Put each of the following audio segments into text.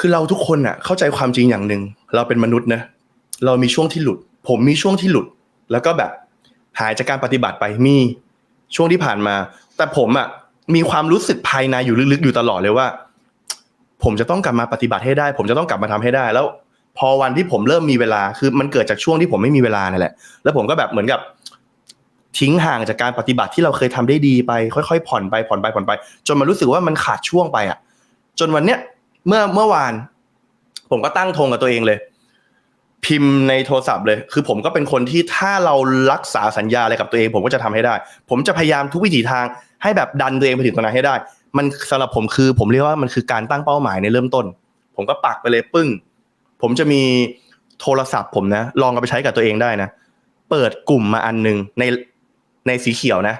คือเราทุกคนอะเข้าใจความจริงอย่างหนึ่งเราเป็นมนุษย์นะเรามีช่วงที่หลุด ผมมีช่วงที่หลุด แล้วก็แบบหายจากการปฏิบัติไปมีช่วงที่ผ่านมา แต่ผมอะมีความรู้สึกภายในอยู่ลึกๆอยู่ตลอดเลยว่า ผมจะต้องกลับมาปฏิบัติให้ได้ ผมจะต้องกลับมาทำให้ได้ แล้ว พอวันที่ผมเริ่มมีเวลาคือมันเกิดจากช่วงที่ผมไม่มีเวลานั่นแหละ แล้วผมก็แบบเหมือนกับทิ้งห่างจากการปฏิบัติที่เราเคยทำได้ดีไป ค่อยๆผ่อนไปผ่อนไปผ่อนไป จนมันรู้สึกว่ามันขาดช่วงไปอะ จนวันเนี้ย เมื่อเมื่อวาน ผมก็ตั้งธงกับตัวเองเลย พิมพ์ในโทรศัพท์เลย คือผมก็เป็นคนที่ถ้าเรารักษาสัญญาอะไรกับตัวเอง ผมก็จะทำให้ได้ ผมจะพยายามทุกวิถีทาง ให้แบบดันตัวเองไปถึงตรงนั้นให้ได้ มันสำหรับผมคือ ผมเรียกว่ามันคือการตั้งเป้าหมายในเริ่มต้น ผมก็ปักไปเลยปึ้ง ผมจะมีโทรศัพท์ผมนะ ลองเอาไปใช้กับตัวเองได้นะ เปิดกลุ่มมาอันหนึงในในสีเขียวนะ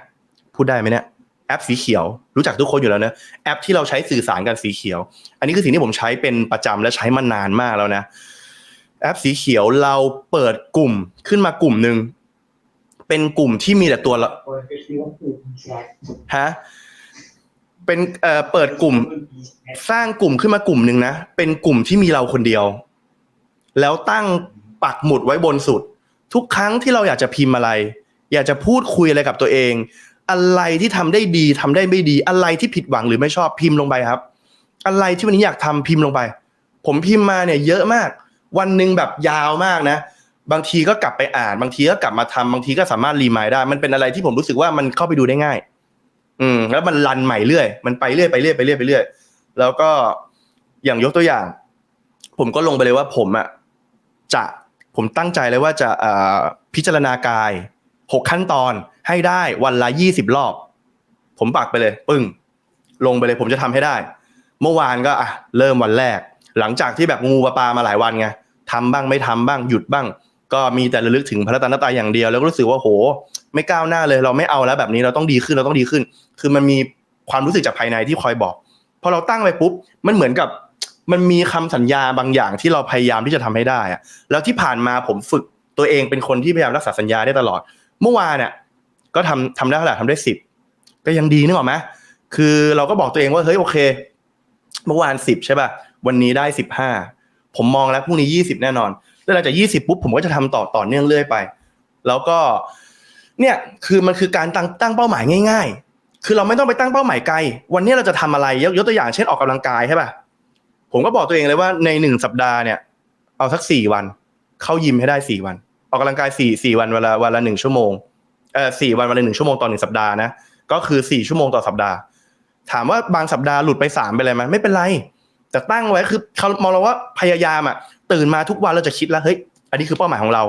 พูดได้ไหมเนี่ย แอปสีเขียว รู้จักทุกคนอยู่แล้วนะแอปที่เราใช้สื่อสารกันสีเขียว อันนี้คือสิ่งที่ผมใช้เป็นประจำและใช้มานานมากแล้วนะ แอปสีเขียวเราเปิดกลุ่มขึ้นมากลุ่มหนึ่งเป็นกลุ่มที่มีแต่ตัวละฮะเป็นเอ่อเปิดกลุ่ม สร้างกลุ่มขึ้นมากลุ่มหนึ่งนะเป็นกลุ่มที่มีเราคนเดียว แล้วตั้งปักหมุดไว้บนสุด ทุกครั้งที่เราอยากจะพิมพ์อะไร อยากจะพูดคุยอะไรกับตัวเอง อะไรที่ทำได้ดีทำได้ไม่ดี อะไรที่ผิดหวังหรือไม่ชอบพิมพ์ลงไปครับ อะไรที่วันนี้อยากทำพิมพ์ลงไป ผมพิมพ์มาเนี่ยเยอะมาก วันหนึ่งแบบยาวมากนะ บางทีก็กลับไปอ่าน บางทีก็กลับมาทำบางทีก็สามารถรีมายได้ มันเป็นอะไรที่ผมรู้สึกว่ามันเข้าไปดูได้ง่าย อืม แล้วมันรันใหม่เรื่อย มันไปเรื่อยไปเรื่อยไปเรื่อยไปเรื่อย แล้วก็อย่างยกตัวอย่าง ผมก็ลงไปเลยว่าผมอะจะผมตั้งใจเลยว่าจะอ่อพิจารณากายหกขั้นตอน ให้ได้วันละยี่สิบรอบ ผมปักไปเลย ปึ้ง ลงไปเลย ผมจะทำให้ได้ เมื่อวานก็อะเริ่มวันแรก หลังจากที่แบบงูปลาปลามาหลายวันไงทำบ้างไม่ทำบ้างหยุดบ้าง ก็มีแต่ระลึกถึงพระรัตนตรัยอย่างเดียว แล้วก็รู้สึกว่าโห ไม่ก้าวหน้าเลย เราไม่เอาแล้วแบบนี้เราต้องดีขึ้นเราต้องดีขึ้น คือมันมีความรู้สึกจากภายในที่คอยบอกพอเราตั้งไปปุ๊บมันเหมือนกับมันมีคำสัญญาบางอย่างที่เราพยายามที่จะทำให้ได้อะแล้วที่ผ่านมาผมฝึกตัวเองเป็นคนที่พยายามรักษาสัญญาได้ตลอด เมื่อวานเนี่ย ก็ทำทำได้เท่าไหร่ทำได้สิบก็ยังดีนึกออกไหมคือเราก็บอกตัวเองว่าเฮ้ยโอเคเมื่อวานสิบใช่ป่ะวันนี้ได้สิบห้าผมมองแล้วพรุ่งนี้ยี่สิบแน่นอนแล้วหลังจากยี่สิบปุ๊บผมก็จะทำต่อต่อเนื่องเรื่อยไป แล้วก็ เนี่ยคือมันคือการตั้งตั้งเป้าหมายง่าย ๆ คือเราไม่ต้องไปตั้งเป้าหมายไกล วันนี้เราจะทำอะไรยกยกตัวอย่างเช่นออกกำลังกายใช่ป่ะผมก็บอกตัวเองเลยว่าในหนึ่งสัปดาห์เนี่ย เอาสักสี่วัน เข้ายิมให้ได้สี่วัน ออกกำลังกายสี่สี่วันวันละวันละหนึ่งชั่วโมง เอ่อสี่วันวันละหนึ่งชั่วโมงต่อหนึ่งสัปดาห์นะก็คือสี่ชั่วโมงต่อสัปดาห์ ถามว่าบางสัปดาห์หลุดไปสามไปเลยไหมไม่เป็นไร แต่ตั้งไว้คือเขามองเราว่าพยายามอะตื่นมาทุกวันเราจะคิดแล้วเฮ้ยอันนี้คือเป้าหมายของเรา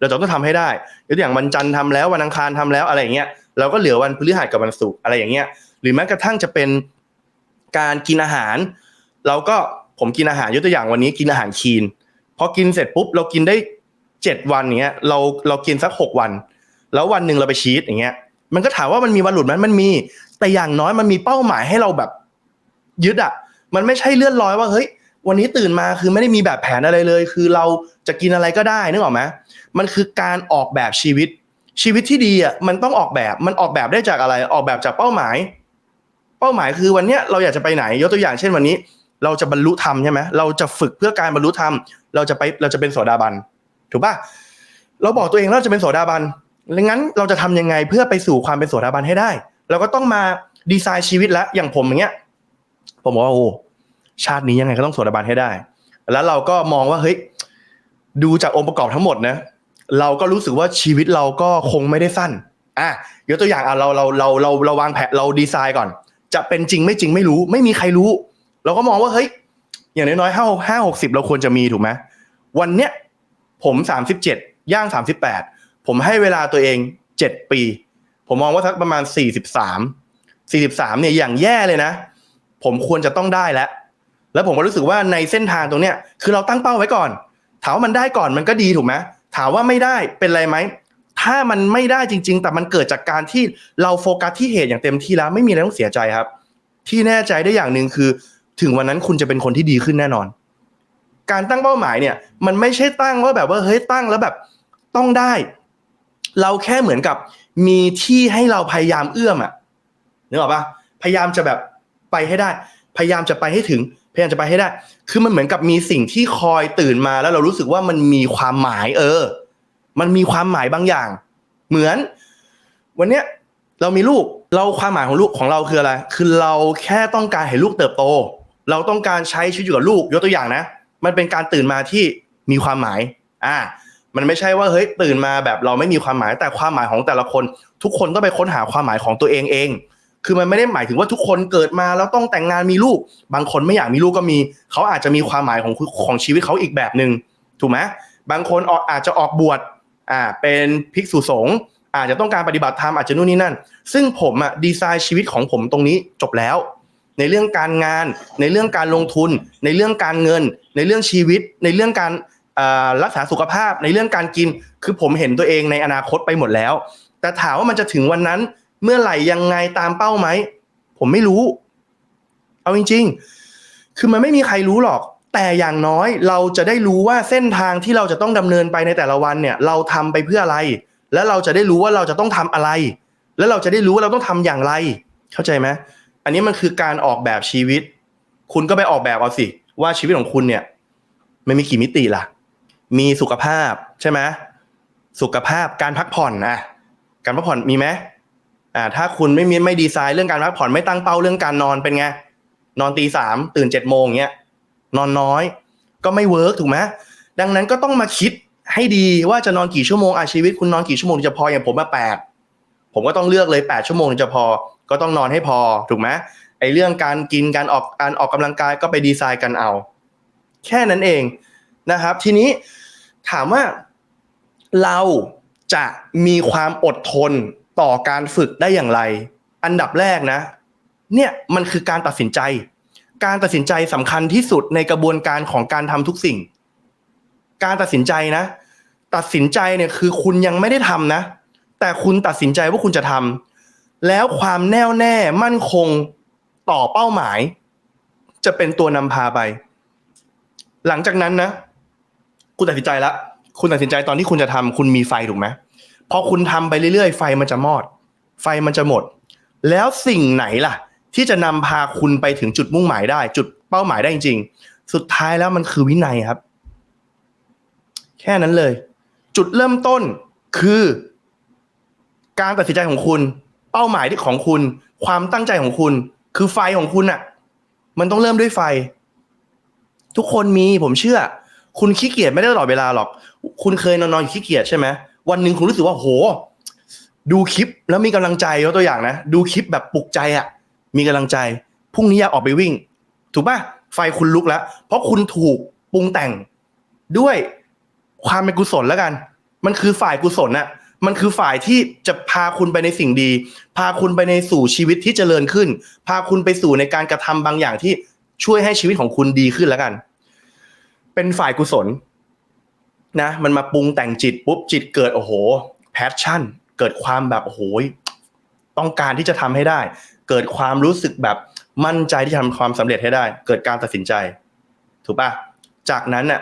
เราจะต้องทำให้ได้ยกตัวอย่างวันจันทร์ทำแล้ววันอังคารทำแล้วอะไรอย่างเงี้ยเราก็เหลือวันพฤหัสกับวันศุกร์อะไรอย่างเงี้ยหรือแม้กระทั่งจะเป็นการกินอาหาร เราก็ผมกินอาหารยกตัวอย่างวันนี้กินอาหารคีนพอกินเสร็จปุ๊บเรากินได้เจ็ดวันเงี้ยเราเรากินสักหกวัน แล้ววันหนึ่งเราไปชีตอย่างเงี้ย มันก็ถามว่ามันมีวันหลุดไหมมันมี แต่อย่างน้อยมันมีเป้าหมายให้เราแบบ ยึดอะ มันไม่ใช่เลื่อนลอยว่าเฮ้ย วันนี้ตื่นมาคือไม่ได้มีแบบแผนอะไรเลย คือเราจะกินอะไรก็ได้นึกออกไหมมันคือการออกแบบชีวิต ชีวิตที่ดีอะมันต้องออกแบบมันออกแบบได้จากอะไร ออกแบบจากเป้าหมาย เป้าหมายคือวันเนี้ยเราอยากจะไปไหนยกตัวอย่างเช่นวันนี้ เราจะบรรลุธรรมใช่ไหมเราจะฝึกเพื่อการบรรลุธรรม เราจะไปเราจะเป็นโสดาบันถูกป่ะเราบอกตัวเองเราจะเป็นโสดาบัน แล้วงั้นเราจะทำยังไงเพื่อไปสู่ความเป็นสดาบันให้ได้ เราก็ต้องมาดีไซน์ชีวิตแล้วอย่างผมอย่างเงี้ย ผมบอกว่าโอ้ชาตินี้ยังไงก็ต้องสดาบันให้ได้ แล้วเราก็มองว่าเฮ้ยดูจากองค์ประกอบทั้งหมดนะเราก็รู้สึกว่าชีวิตเราก็คงไม่ได้สั้นอะยกตัวอย่างอะเราเราเราเราเราวางแผนเราดีไซน์ก่อน จะเป็นจริงไม่จริงไม่รู้ ไม่มีใครรู้ เราก็มองว่าเฮ้ยอย่างน้อยๆห้าห้าหกสิบเราควรจะมีถูกไหมวันเนี้ยผมสามสิบเจ็ดย่างสามสิบแปด ผมให้เวลาตัวเองเจ็ดปี ผมมองว่าสักประมาณสี่สิบสามสี่สิบสามเนี่ยอย่างแย่เลยนะ ผมควรจะต้องได้แล้ว แล้วผมก็รู้สึกว่าในเส้นทางตรงเนี้ยคือเราตั้งเป้าไว้ก่อน ถามว่ามันได้ก่อนมันก็ดีถูกไหมถามว่าไม่ได้เป็นไรไหมถ้ามันไม่ได้จริง ๆ แต่มันเกิดจากการที่เราโฟกัสที่เหตุอย่างเต็มที่แล้วไม่มีอะไรต้องเสียใจครับ ที่แน่ใจได้อย่างหนึ่งคือ ถึงวันนั้นคุณจะเป็นคนที่ดีขึ้นแน่นอน การตั้งเป้าหมายเนี่ย มันไม่ใช่ตั้งว่าแบบว่าเฮ้ยตั้งแล้วแบบต้องได้ เราแค่เหมือนกับมีที่ให้เราพยายามเอื้อมอะนึกออกปะพยายามจะแบบไปให้ได้ พยายามจะไปให้ถึงพพยายามจะไปให้ได้ คือมันเหมือนกับมีสิ่งที่คอยตื่นมาแล้วเรารู้สึกว่ามันมีความหมาย เออ มันมีความหมายบางอย่าง เหมือน วันเนี้ยเรามีลูกเราความหมายของลูกของเราคืออะไร คือเราแค่ต้องการเห็นลูกเติบโต เราต้องการใช้ชีวิตอยู่กับลูกยกตัวอย่างนะ มันเป็นการตื่นมาที่มีความหมาย อ่า มันไม่ใช่ว่าเฮ้ยตื่นมาแบบเราไม่มีความหมายแต่ความหมายของแต่ละคน ทุกคนต้องไปค้นหาความหมายของตัวเองเอง คือมันไม่ได้หมายถึงว่าทุกคนเกิดมาแล้วต้องแต่งงานมีลูก บางคนไม่อยากมีลูกก็มี เขาอาจจะมีความหมายของของชีวิตเขาอีกแบบหนึ่งถูกไหมบางคนอออาจจะออกบวชอ่าเป็นภิกษุสงฆ์อาจจะต้องการปฏิบัติธรรมอาจจะนู่นนี่นั่น ซึ่งผมอะดีไซน์ชีวิตของผมตรงนี้จบแล้ว ในเรื่องการงาน ในเรื่องการลงทุน ในเรื่องการเงิน ในเรื่องชีวิต ในเรื่องการ รักษาสุขภาพในเรื่องการกิน คือผมเห็นตัวเองในอนาคตไปหมดแล้ว แต่ถามว่ามันจะถึงวันนั้นเมื่อไหร่ยังไงตามเป้าไหม ผมไม่รู้ เอาจริง ๆ คือมันไม่มีใครรู้หรอก แต่อย่างน้อยเราจะได้รู้ว่าเส้นทางที่เราจะต้องดำเนินไปในแต่ละวันเนี่ย เราทำไปเพื่ออะไร แล้วเราจะได้รู้ว่าเราจะต้องทำอะไร แล้วเราจะได้รู้ว่าเราต้องทำอย่างไร เข้าใจไหมอันนี้มันคือการออกแบบชีวิต คุณก็ไปออกแบบเอาสิ ว่าชีวิตของคุณเนี่ยมันมีกี่มิติล่ะ มีสุขภาพใช่ไหมสุขภาพการพักผ่อนอะ การพักผ่อนมีไหมอ่า ถ้าคุณไม่มีไม่ดีไซน์เรื่องการพักผ่อนไม่ตั้งเป้าเรื่องการนอนเป็นไงนอนตีสามตื่นเจ็ดโมงเงี้ยนอนน้อย ก็ไม่เวิร์กถูกไหมดังนั้นก็ต้องมาคิดให้ดีว่าจะนอนกี่ชั่วโมงอาชีวิตคุณนอนกี่ชั่วโมงจะพออย่างผมมาแปดผมก็ต้องเลือกเลยแปดชั่วโมงจะพอ ก็ต้องนอนให้พอถูกไหมไอเรื่องการกินการออกการออกกำลังกายก็ไปดีไซน์กันเอา แค่นั้นเอง นะครับ ทีนี้ถามว่าเราจะมีความอดทนต่อการฝึกได้อย่างไร อันดับแรกนะ เนี่ยมันคือการตัดสินใจ การตัดสินใจสำคัญที่สุดในกระบวนการของการทำทุกสิ่ง การตัดสินใจนะ ตัดสินใจเนี่ยคือคุณยังไม่ได้ทำนะ แต่คุณตัดสินใจว่าคุณจะทำแล้วความแน่วแน่มั่นคงต่อเป้าหมาย จะเป็นตัวนำพาไป หลังจากนั้นนะ คุณตัดสินใจแล้วคุณตัดสินใจตอนที่คุณจะทำคุณมีไฟถูกไหมพอคุณทำไปเรื่อยๆ ไฟมันจะมอด ไฟมันจะหมด แล้วสิ่งไหนล่ะ ที่จะนำพาคุณไปถึงจุดมุ่งหมายได้ จุดเป้าหมายได้จริง ๆ สุดท้ายแล้วมันคือวินัยครับ แค่นั้นเลย จุดเริ่มต้นคือ การตัดสินใจของคุณ เป้าหมายที่ของคุณ ความตั้งใจของคุณ คือไฟของคุณอะ่ะ มันต้องเริ่มด้วยไฟ ทุกคนมีผมเชื่อ คุณขี้เกียจไม่ได้ตลอดเวลาหรอก คุณเคยนอนๆอยู่ขี้เกียจใช่ไหมวันหนึ่งคุณรู้สึกว่าโห ดูคลิปแล้วมีกำลังใจยกตัวอย่างนะ ดูคลิปแบบปลุกใจอะ่ะมีกำลังใจพรุ่งนี้อยากออกไปวิ่ง ถูกป่ะไฟคุณลุกแล้ว เพราะคุณถูกปรุงแต่งด้วยความเป็นกุศลแล้วกัน มันคือฝ่ายกุศลน่ะ มันคือฝ่ายที่จะพาคุณไปในสิ่งดี พาคุณไปในสู่ชีวิตที่เจริญขึ้น พาคุณไปสู่ในการกระทำบางอย่างที่ช่วยให้ชีวิตของคุณดีขึ้นแล้วกัน เป็นฝ่ายกุศล นะ มันมาปรุงแต่งจิตปุ๊บจิตเกิดโอ้โหแพชชั่น เกิดความแบบโอ้โหต้องการที่จะทำให้ได้ เกิดความรู้สึกแบบมั่นใจที่จะทำความสำเร็จให้ได้ เกิดการตัดสินใจ ถูกปะจากนั้นน่ะ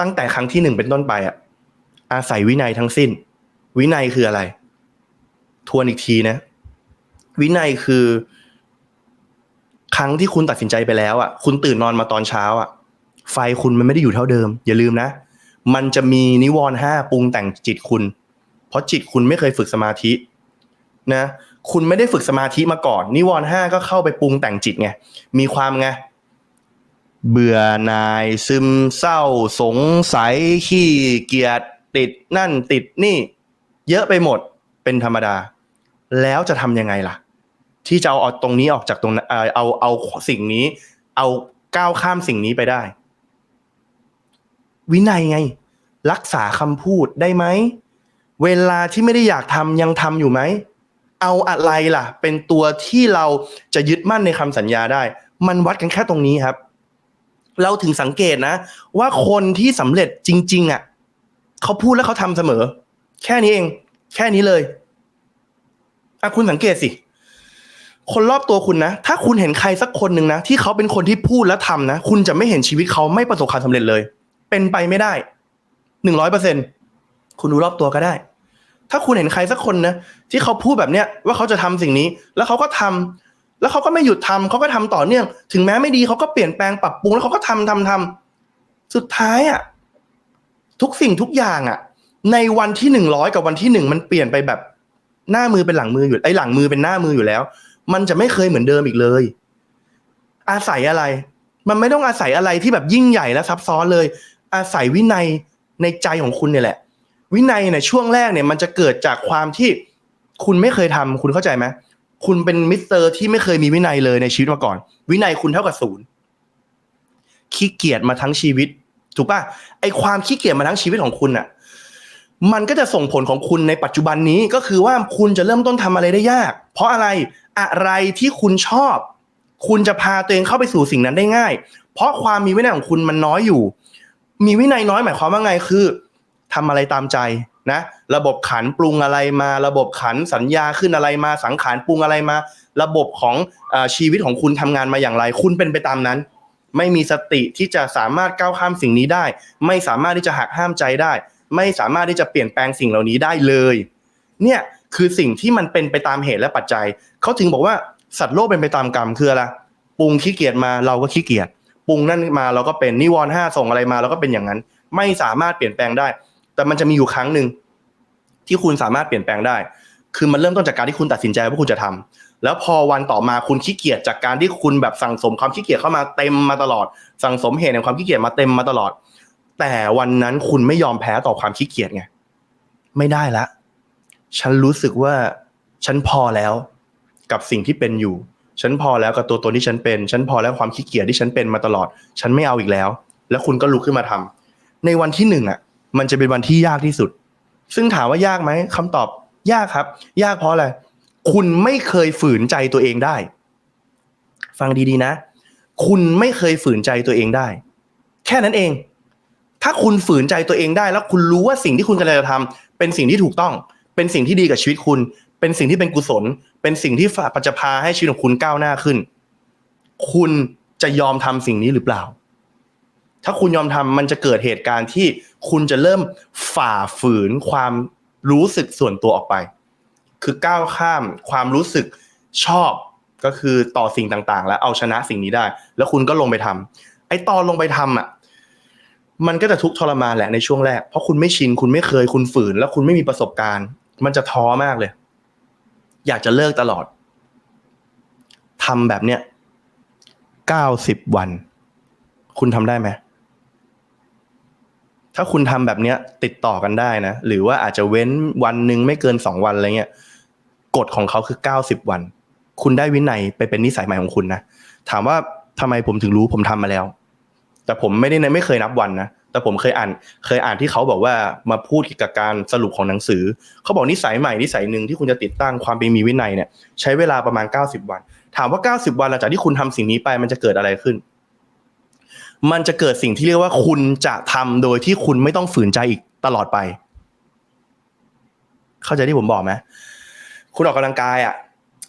ตั้งแต่ครั้งที่หนึ่งเป็นต้นไปอะ อาศัยวินัยทั้งสิ้น วินัยคืออะไร ทวนอีกทีนะ วินัยคือ ครั้งที่คุณตัดสินใจไปแล้วอะ คุณตื่นนอนมาตอนเช้าอะ ไฟคุณมันไม่ได้อยู่เท่าเดิม อย่าลืมนะ มันจะมีนิวรณ์ห้าปรุงแต่งจิตคุณ เพราะจิตคุณไม่เคยฝึกสมาธินะคุณไม่ได้ฝึกสมาธิมาก่อน นิวรณ์ห้าก็เข้าไปปรุงแต่งจิตไงมีความไงเบื่อหน่ายซึมเศร้า สงสัยขี้เกียจติดนั่นติดนี่ เยอะไปหมดเป็นธรรมดา แล้วจะทำยังไงล่ะ ที่จะเอาตรงนี้ออกจากตรงเอ่อเอาเอาสิ่งนี้ เอาก้าวข้ามสิ่งนี้ไปได้ วินัยไง รักษาคำพูดได้ไหม เวลาที่ไม่ได้อยากทำยังทำอยู่ไหม เอาอะไรล่ะ เป็นตัวที่เราจะยึดมั่นในคำสัญญาได้ มันวัดกันแค่ตรงนี้ครับ เราถึงสังเกตนะ ว่าคนที่สำเร็จจริง ๆอะเขาพูดแล้วเขาทำเสมอ แค่นี้เอง แค่นี้เลยอะคุณสังเกตสิคนรอบตัวคุณนะ ถ้าคุณเห็นใครสักคนหนึ่งนะ ที่เขาเป็นคนที่พูดและทำนะ คุณจะไม่เห็นชีวิตเขาไม่ประสบความสำเร็จเลย เป็นไปไม่ได้หนึ่งร้อยเปอร์เซ็นคุณดูรอบตัวก็ได้ ถ้าคุณเห็นใครสักคนนะที่เขาพูดแบบเนี้ยว่าเขาจะทำสิ่งนี้ แล้วเขาก็ทำแล้วเขาก็ไม่หยุดทำเขาก็ทำต่อเนื่อง ถึงแม้ไม่ดีเขาก็เปลี่ยนแปลงปรับปรุงแล้วเขาก็ทำทำทำสุดท้ายอะทุกสิ่งทุกอย่างอะ ในวันที่หนึ่งร้อยกับวันที่หนึ่งมันเปลี่ยนไปแบบหน้ามือเป็นหลังมืออยู่ไอ้หลังมือเป็นหน้ามืออยู่แล้ว มันจะไม่เคยเหมือนเดิมอีกเลย อาศัยอะไร มันไม่ต้องอาศัยอะไรที่แบบยิ่งใหญ่และซับซ้อนเลย อาศัยวินัยในใจของคุณเนี่ยแหละ วินัยในช่วงแรกเนี่ย มันจะเกิดจากความที่คุณไม่เคยทำคุณเข้าใจไหมคุณเป็นมิสเตอร์ที่ไม่เคยมีวินัยเลยในชีวิตมาก่อน วินัยคุณเท่ากับศูนย์ขี้เกียจมาทั้งชีวิต ถูกป่ะไอความขี้เกียจมาทั้งชีวิตของคุณอะ มันก็จะส่งผลของคุณในปัจจุบันนี้ก็คือว่าคุณจะเริ่มต้นทำอะไรได้ยาก เพราะอะไรอะไรที่คุณชอบ คุณจะพาตัวเองเข้าไปสู่สิ่งนั้นได้ง่าย เพราะความมีวินัยของคุณมันน้อยอยู่ มีวินัยน้อยหมายความว่าไงคือทำอะไรตามใจนะระบบขันปรุงอะไรมา ระบบขันสัญญาขึ้นอะไรมา สังขารปรุงอะไรมา ระบบของอชีวิตของคุณทำงานมาอย่างไร คุณเป็นไปตามนั้น ไม่มีสติที่จะสามารถก้าวข้ามสิ่งนี้ได้ ไม่สามารถที่จะหักห้ามใจได้ ไม่สามารถที่จะเปลี่ยนแปลงสิ่งเหล่านี้ได้เลย เนี่ยคือสิ่งที่มันเป็นไปตามเหตุและปัจจัยเขาถึงบอกว่าสัตว์โลกเป็นไปตามกรรมคืออะไรปรุงขี้เกียจมาเราก็ขี้เกียจ ปรุงนั่นมาเราก็เป็นนิวรณ์ห้าส่งอะไรมาเราก็เป็นอย่างนั้น ไม่สามารถเปลี่ยนแปลงได้ แต่มันจะมีอยู่ครั้งหนึ่งที่คุณสามารถเปลี่ยนแปลงได้ คือมันเริ่มต้นจากการที่คุณตัดสินใจว่าคุณจะทำแล้วพอวันต่อมาคุณขี้เกียจจากการที่คุณแบบสั่งสมความขี้เกียจเข้ามาเต็มมาตลอด สั่งสมเหตุแห่งความขี้เกียจมาเต็มมาตลอด แต่วันนั้นคุณไม่ยอมแพ้ต่อความขี้เกียจไงไม่ได้ละ ฉันรู้สึกว่าฉันพอแล้วกับสิ่งที่เป็นอยู่ ฉันพอแล้วกับตัวตนที่ฉันเป็น ฉันพอแล้วความขี้เกียจที่ฉันเป็นมาตลอด ฉันไม่เอาอีกแล้ว แล้วคุณก็ลุกขึ้นมาทำในวันที่หนึ่งอะ มันจะเป็นวันที่ยากที่สุด ซึ่งถามว่ายากไหมคำตอบยากครับ ยากเพราะอะไร คุณไม่เคยฝืนใจตัวเองได้ ฟังดีๆนะ คุณไม่เคยฝืนใจตัวเองได้ แค่นั้นเอง ถ้าคุณฝืนใจตัวเองได้ แล้วคุณรู้ว่าสิ่งที่คุณกำลังจะทำเป็นสิ่งที่ถูกต้อง เป็นสิ่งที่ดีกับชีวิตคุณ เป็นสิ่งที่เป็นกุศล เป็นสิ่งที่ปัจจพาให้ชีวิตของคุณก้าวหน้าขึ้น คุณจะยอมทำสิ่งนี้หรือเปล่า ถ้าคุณยอมทำมันจะเกิดเหตุการณ์ที่คุณจะเริ่มฝ่าฝืนความรู้สึกส่วนตัวออกไป คือก้าวข้ามความรู้สึกชอบก็คือต่อสิ่งต่างๆ แล้วเอาชนะสิ่งนี้ได้ แล้วคุณก็ลงไปทำไอ้ตอนลงไปทำอะ มันก็จะทุกข์ทรมานแหละในช่วงแรก เพราะคุณไม่ชิน คุณไม่เคย คุณฝืน แล้วคุณไม่มีประสบการณ์ มันจะท้อมากเลย อยากจะเลิกตลอดทำแบบเนี้ยเก้าสิบวัน คุณทำได้ไหมถ้าคุณทำแบบเนี้ย ติดต่อกันได้นะ หรือว่าอาจจะเว้นวันหนึ่งไม่เกินสองวันอะไรเงี้ยกฎของเขาคือเก้าสิบวัน คุณได้วินัยไปเป็นนิสัยใหม่ของคุณนะถามว่าทำไมผมถึงรู้ผมทำมาแล้ว แต่ผมไม่ได้ไม่เคยนับวันนะ แต่ผมเคยอ่านเคยอ่านที่เขาบอกว่ามาพูดเกี่ยวกับการสรุปของหนังสือ เขาบอกนิสัยใหม่นิสัยหนึ่งที่คุณจะติดตั้งความเป็นมีวินัยเนี่ยใช้เวลาประมาณ 90 วัน ถามว่า 90 วันหลังจากที่คุณทำสิ่งนี้ไปมันจะเกิดอะไรขึ้น มันจะเกิดสิ่งที่เรียกว่าคุณจะทำโดยที่คุณไม่ต้องฝืนใจอีกตลอดไป เข้าใจที่ผมบอกไหมคุณออกกำลังกายอะ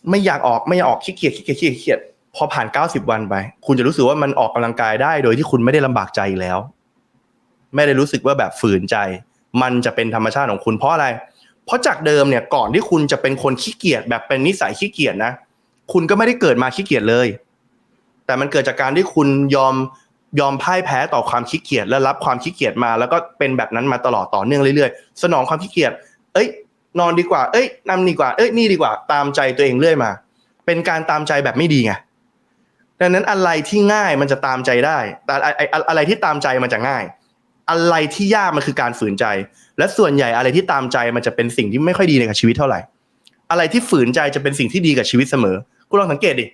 ไม่อยากออกไม่อยากออกขี้เกียจขี้เกียจขี้เกียจพอผ่าน 90 วันไป คุณจะรู้สึกว่ามันออกกำลังกายได้ โดยที่คุณไม่ได้ลำบากใจแล้ว ไม่ได้รู้สึกว่าแบบฝืนใจ มันจะเป็นธรรมชาติของคุณเพราะอะไร เพราะจากเดิมเนี่ยก่อนที่คุณจะเป็นคนขี้เกียจแบบเป็นนิสัยขี้เกียจนะ คุณก็ไม่ได้เกิดมาขี้เกียจเลย แต่มันเกิดจากการที่คุณยอมยอมพ่ายแพ้ต่อความขี้เกียจและรับความขี้เกียจมา แล้วก็เป็นแบบนั้นมาตลอดต่อเนื่องเรื่อยๆ สนองความขี้เกียจเอ้ย นอนดีกว่า เอ้ยนำดีกว่า เอ้ยนี่ดีกว่า ตามใจตัวเองเรื่อยมา เป็นการตามใจแบบไม่ดีไงดังนั้นอะไรที่ง่ายมันจะตามใจได้ แต่อะไรที่ตามใจมันจะง่าย อะไรที่ยากมันคือการฝืนใจ และส่วนใหญ่อะไรที่ตามใจมันจะเป็นสิ่งที่ไม่ค่อยดีในกับชีวิตเท่าไหร่ อะไรที่ฝืนใจจะเป็นสิ่งที่ดีกับชีวิตเสมอคุณลองสังเกตดิ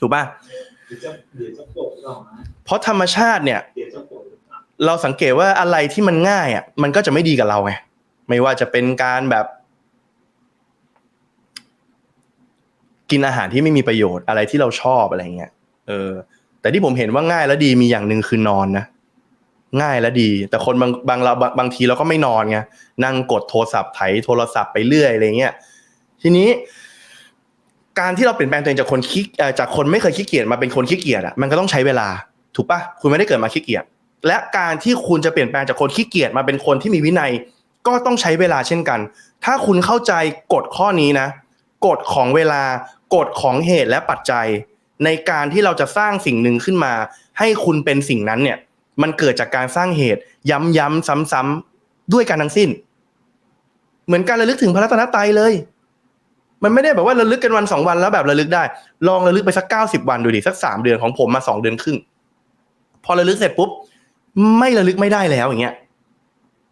ถูกป่ะเดี๋ยวจะเดี๋ยวจะโปกเรานะเพราะธรรมชาติเนี่ยเดี๋ยวจะโปกเราเราสังเกตว่าอะไรที่มันง่ายอะ มันก็จะไม่ดีกับเราไงไม่ว่าจะเป็นการแบบ กินอาหารที่ไม่มีประโยชน์อะไรที่เราชอบอะไรเงี้ยเออ แต่ที่ผมเห็นว่าง่ายและดีมีอย่างหนึ่งคือนอนนะ ง่ายและดี แต่คนบางบางเราบางบางทีเราก็ไม่นอนไงนั่งกดโทรศัพท์ไถโทรศัพท์ไปเรื่อยอะไรเงี้ยทีนี้ การที่เราเปลี่ยนแปลงตัวเองจากคนขี้จากคนไม่เคยขี้เกียจมาเป็นคนขี้เกียจอะมันก็ต้องใช้เวลา ถูกปะคุณไม่ได้เกิดมาขี้เกียจและการที่คุณจะเปลี่ยนแปลงจากคนขี้เกียจมาเป็นคนที่มีวินัย ก็ต้องใช้เวลาเช่นกัน ถ้าคุณเข้าใจกฎข้อนี้นะกฎของเวลากฎของเหตุและปัจจัย ในการที่เราจะสร้างสิ่งหนึ่งขึ้นมา ให้คุณเป็นสิ่งนั้นเนี่ย มันเกิดจากการสร้างเหตุ ย้ำๆซ้ำๆด้วยกันทั้งสิ้น เหมือนการระลึกถึงพระรัตนตรัยเลย มันไม่ได้แบบว่าระลึกกันวันสองวันแล้วแบบระลึกได้ ลองระลึกไปสักเก้าสิบวันดูดิสักสามเดือนของผมมาสองเดือนครึ่ง พอระลึกเสร็จปุ๊บ ไม่ระลึกไม่ได้แล้วอย่างเงี้ย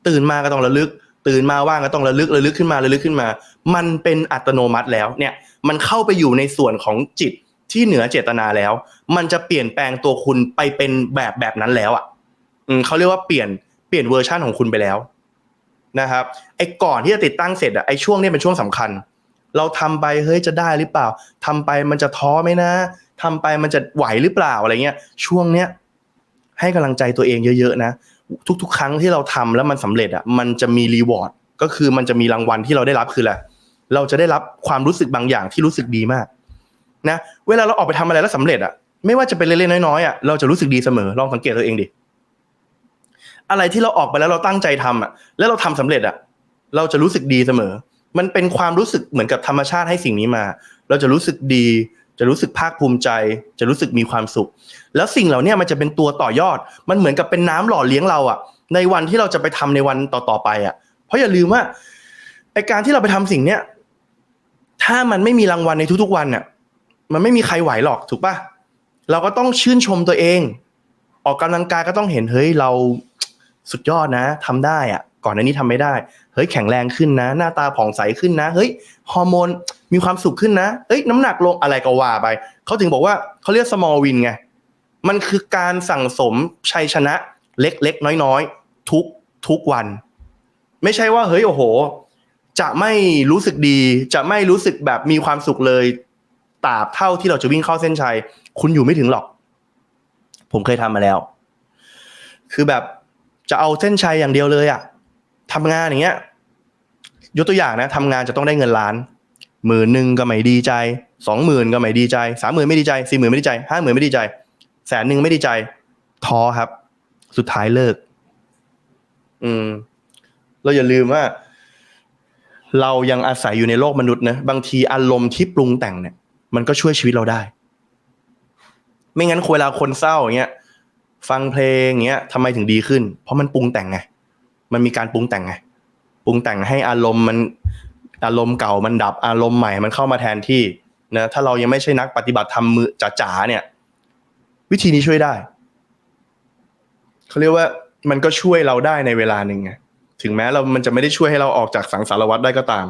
ตื่นมาก็ต้องระลึก ตื่นมาว่างก็ต้องระลึกระลึกขึ้นมาระลึกขึ้นมา มันเป็นอัตโนมัติแล้วเนี่ย มันเข้าไปอยู่ในส่วนของจิต ที่เหนือเจตนาแล้ว มันจะเปลี่ยนแปลงตัวคุณไปเป็นแบบแบบนั้นแล้วอะเขาเรียกว่าเปลี่ยนเปลี่ยนเวอร์ชั่นของคุณไปแล้วนะครับไอ้ก่อนที่จะติดตั้งเสร็จอะไอ้ช่วงนี้เป็นช่วงสำคัญ เราทำไปเฮ้ยจะได้หรือเปล่าทำไปมันจะท้อไหมนะทำไปมันจะไหวหรือเปล่าอะไรเงี้ย ช่วงเนี้ยให้กำลังใจตัวเองเยอะๆนะ ทุก ๆ ครั้งที่เราทำแล้วมันสำเร็จอะมันจะมีรีวอร์ดก็คือมันจะมีรางวัลที่เราได้รับคืออะไรเราจะได้รับความรู้สึกบางอย่างที่รู้สึกดีมาก นะเวลาเราออกไปทำอะไรแล้วสำเร็จอะไม่ว่าจะเป็นเล็กๆน้อยๆอะเราจะรู้สึกดีเสมอลองสังเกตตัวเองดิอะไรที่เราออกไปแล้วเราตั้งใจทำอะ แล้วเราทำสำเร็จอะ เราจะรู้สึกดีเสมอ มันเป็นความรู้สึกเหมือนกับธรรมชาติให้สิ่งนี้มา เราจะรู้สึกดี จะรู้สึกภาคภูมิใจ จะรู้สึกมีความสุข แล้วสิ่งเหล่านี้มันจะเป็นตัวต่อยอด มันเหมือนกับเป็นน้ำหล่อเลี้ยงเราอะ ในวันที่เราจะไปทำในวันต่อๆไปอะ เพราะอย่าลืมว่าไอการที่เราไปทำสิ่งเนี้ย ถ้ามันไม่มีรางวัลในทุกๆวันเนี่ย มันไม่มีใครไหวหรอกถูกปะเราก็ต้องชื่นชมตัวเอง ออกกำลังกายก็ต้องเห็นเฮ้ยเราสุดยอดนะทำได้อะก่อนหน้านี้ทำไม่ได้ เฮ้ยแข็งแรงขึ้นนะ หน้าตาผ่องใสขึ้นนะ เฮ้ยฮอร์โมนมีความสุขขึ้นนะเอ้ยน้ำหนักลงอะไรก็ว่าไปเขาถึงบอกว่าเขาเรียก small win ไงมันคือการสั่งสมชัยชนะเล็กๆ น้อยๆ ทุกทุกวัน ไม่ใช่ว่าเฮ้ยโอ้โห จะไม่รู้สึกดี จะไม่รู้สึกแบบมีความสุขเลย ตราบเท่าที่เราจะวิ่งเข้าเส้นชัย คุณอยู่ไม่ถึงหรอก ผมเคยทำมาแล้ว คือแบบจะเอาเส้นชัยอย่างเดียวเลยอะทำงานอย่างเงี้ย ยกตัวอย่างนะทำงานจะต้องได้เงินล้านหมื่นหนึ่งก็ไม่ดีใจสองหมื่นก็ไม่ดีใจสามหมื่นไม่ดีใจสี่หมื่นไม่ดีใจห้าหมื่นไม่ดีใจแสนหนึ่งไม่ดีใจท้อครับ สุดท้ายเลิก อืม เราอย่าลืมว่า เรายังอาศัยอยู่ในโลกมนุษย์นะ บางทีอารมณ์ที่ปรุงแต่งเนี่ย มันก็ช่วยชีวิตเราได้ ไม่งั้นเวลาคนเศร้าอย่างเงี้ย ฟังเพลงอย่างเงี้ยทำไมถึงดีขึ้น เพราะมันปรุงแต่งไง มันมีการปรุงแต่งไง ปรุงแต่งให้อารมณ์มันอารมณ์เก่ามันดับอารมณ์ใหม่มันเข้ามาแทนที่นะถ้าเรายังไม่ใช่นักปฏิบัติธรรมมือจ๋าๆเนี่ย วิธีนี้ช่วยได้เขาเรียกว่ามันก็ช่วยเราได้ในเวลาหนึ่งไงถึงแม้เรามันจะไม่ได้ช่วยให้เราออกจากสังสารวัฏได้ก็ตาม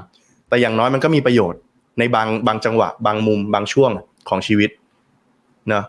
แต่อย่างน้อยมันก็มีประโยชน์ ในบางบางจังหวะ บางมุมบางช่วงของชีวิตเนาะ